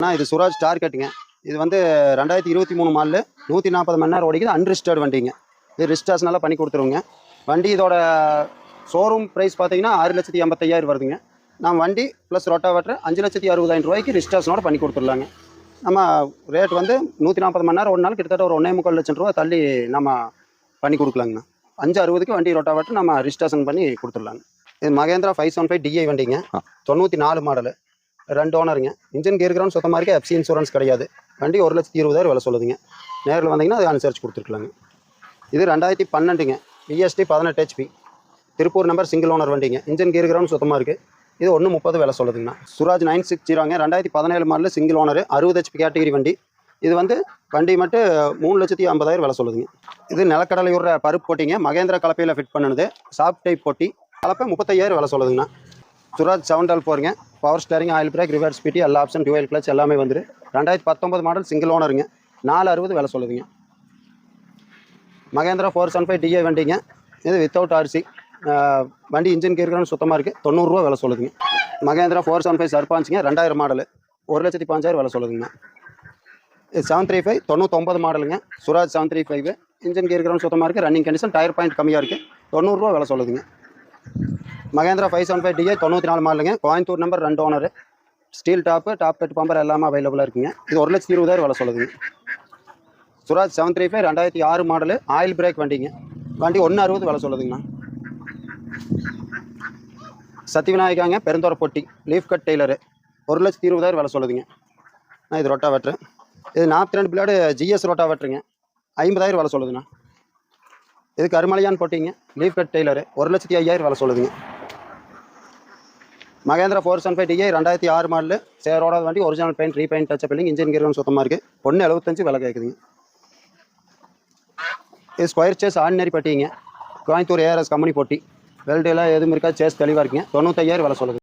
அண்ணா இது சுராஜ் டார்கெட்டுங்க இது வந்து ரெண்டாயிரத்தி இருபத்தி மூணு மாலில் நூற்றி நாற்பது மணி நேரம் ஓடிக்குது அன்ரிஸ்டர்டு வண்டிங்க. இது ரிஸ்டார்ஸ்னால பண்ணி கொடுத்துருவோங்க. வண்டி இதோட ஷோரூம் ப்ரைஸ் பார்த்தீங்கன்னா ஆறு லட்சத்தி ஐம்பத்தையாயிரம் வருதுங்க. நம்ம வண்டி ப்ளஸ் ரொட்டாவேட்டர் அஞ்சு லட்சத்தி அறுபதாயிரம் ரூபாய்க்கு ரிஸ்டார்ஸ்னோட பண்ணி கொடுத்துடலாங்க. நம்ம ரேட் வந்து நூற்றி நாற்பது மணி நேரம் ஒரு நாள் கிட்டத்தட்ட ஒரு ஒன்றே முக்கால் லட்சம் ரூபா தள்ளி நம்ம பண்ணி கொடுக்கலாங்கண்ணா. அஞ்சு அறுபதுக்கு வண்டி ரொட்டாவேட்டர் நம்ம ரிஜிஸ்ட்ரேஷன் பண்ணி கொடுத்துடலாங்க. இது Mahindra five seven five DI வண்டிங்க. தொண்ணூற்றி நாலு மாடலு. ரெண்டு ஓனருங்க இன்ஜின் கேர் கிரவுண்ட் சுத்தமாக இருக்கு எஃப்சி இன்சூரன்ஸ் கிடையாது. வண்டி ஒரு லட்சத்தி இருபதாயிரம் விலை சொல்லுதுங்க. நேரில் வந்தீங்கன்னா அதை அனுசரித்து கொடுத்துருக்கலாங்க. இது ரெண்டாயிரத்தி பன்னெண்டுங்க. பிஎஸ்டி பதினெட்டு HP Tiruppur number single owner வண்டிங்க. இன்ஜின் கேர் கிரவுண்ட் சுத்தமாக இருக்குது இது ஒன்று முப்பது விலை சொல்லுதுங்கண்ணா. சுராஜ் நைன் சிக்ஸ் ஜீரோங்க ரெண்டாயிரத்தி பதினேழு மாடலில் சிங்கிள் ஓனர் அறுபது ஹெச்பி கேட்டகரி வண்டி. இது வந்து வண்டி மட்டும் மூணு லட்சத்தி ஐம்பதாயிரம் விலை சொல்லுதுங்க. இது நிலக்கடலையூர் பருப்பு போட்டிங்க. மகேந்திர கலப்பையில் ஃபிட் பண்ணுது சாஃப்ட் டைப் போட்டி. கலப்பை முப்பத்தையாயிரம் விலை சொல்லுதுங்கண்ணா. சுராஜ் செவன் டால் போகிறீங்க power steering oil brake reverse ஸ்பீட்டி எல்லா ஆப்ஷன் டுவெல் கிளச் எல்லாமே வந்துரு. ரெண்டாயிரத்தி பத்தொம்பது மாடல் சிங்கிள் ஓனருங்க நாலு அறுபது விலை சொல்லுதுங்க. Mahindra four seven five DA வண்டிங்க. இது வித்தவுட் ஆர்சி வண்டி இன்ஜின் கீர்கிறான்னு சுத்தமாக இருக்குது தொண்ணூறுரூவா விலை சொல்லுதுங்க. மகேந்திரா ஃபோர் செவன் ஃபைவ் சர்பாஞ்சுங்க ரெண்டாயிரம் மாடல். ஒரு லட்சத்தி பாஞ்சாயிரம் விலை சொல்லுதுங்க. இது செவன் த்ரீ ஃபைவ் தொண்ணூத்தொம்பது மாடலுங்க. Swaraj seven three five engine gear சுத்தமாக இருக்குது ரன்னிங் கண்டிஷன் டயர் பாயிண்ட் கம்மியாக இருக்குது தொண்ணூறுரூவா விலை சொல்லுதுங்க. Mahindra five seven five DA தொண்ணூற்றி நாலு மாடலுங்க. கோயம்புத்தூர் நம்பர் ரெண்டு owner steel top top bed bumper எல்லாமே அவைலபிளாக இருக்குங்க. இது ஒரு லட்சத்தி இருபதாயிரம் விலை சொல்லுதுங்க. சுராஜ் செவன் த்ரீ ஃபைவ் ரெண்டாயிரத்தி ஆறு மாடலு ஆயில் பிரேக் வண்டிங்க. வண்டி ஒன்று அறுபது விலை சொல்லுதுங்கண்ணா. சத்தியவிநாயகாங்க பெருந்தோர பொட்டி லீஃப் கட் டெய்லரு ஒரு லட்சத்தி இருபதாயிரம் விலை சொல்லுதுங்க. நான் இது ரொட்டா வெட்ரு இது நாற்பத்தி ரெண்டு பிள்ளாடு ஜிஎஸ் ரொட்டா வெட்டுறேங்க ஐம்பதாயிரம் விலை சொல்லுதுண்ணா. இது கருமலையான் போட்டிங்க லீஃப் கட் டெய்லரு ஒரு லட்சத்தி ஐயாயிரம் விலை சொல்லுதுங்க. Mahindra four seven five DA ரெண்டாயிரத்தி ஆறு மாடல். சேரோட வண்டி ஒரிஜினல் பெயிண்ட் ரீபெயிண்ட் டச் பில்லிங் இன்ஜின் கீரன் சுத்தமாக இருக்குது ஒன்று எழுபத்தஞ்சு விலை கேட்குதுங்க இது ஸ்கொயர் சேஸ் ஆர்டினரி பட்டிங்க. கோயம்புத்தூர் ஏஆர்எஸ் கம்பெனி போட்டி. வெல்டெல்லாம் எதுவும் இருக்கா சேஸ் தெளிவாக இருக்குங்க. தொண்ணூத்தையாயிரம் விலை சொல்லுது.